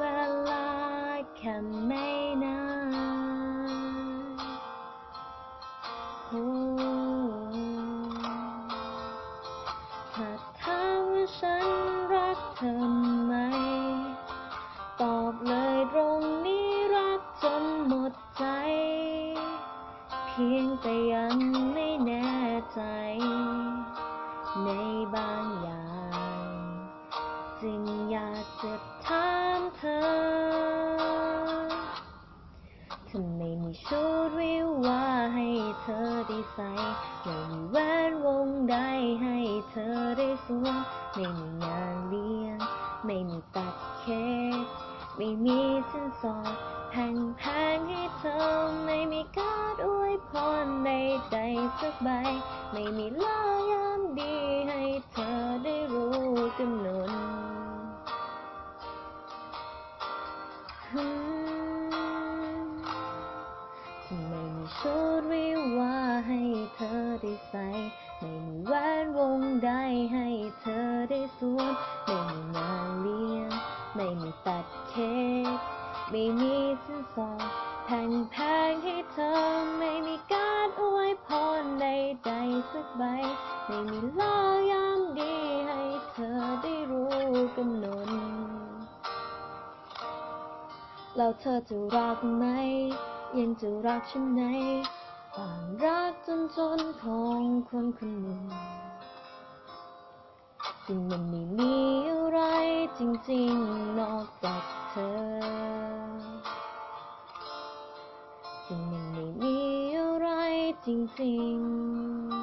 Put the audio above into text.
ว ถ้าถามว่าฉันรักเธอไหม ตอบเลยตรงนี้รักจนหมดใจ เพียงแต่ยังไม่แน่ใจ ในบางอย่าง จึงอยากจะถามเธอทำไมมีชุดวิวาให้ เธอได้ใส่ไม่มีแหวนวงใดให้เธอได้สวมไม่มีงานเลี้ยง ไม่มีตัดเค้กไม่มีสินสอดแพงๆให้เธอไม่มีการ์ดอวยพรใดๆสักใบ ไม่มีลายามดีให้เธอได้รู้กำหนด ใส ไม่มีแหวนวงใดให้เธอได้สวมไม่มีงานเลี้ยง ไม่มีตัดเค้กไม่มีสินสอดแพงๆให้เธอ ไม่มีการอวยพรใดๆสักใบ ไม่มีลายามดีให้เธอได้รู้กำหนดแล้วเธอจะรักไหม ยังจะรักฉันไหม ความรักจนจนของคนคนหนึ่งซึ่งมันไม่มีอะไรจริงๆ นอกจากเธอซึ่งมันไม่มีอะไรจริงๆ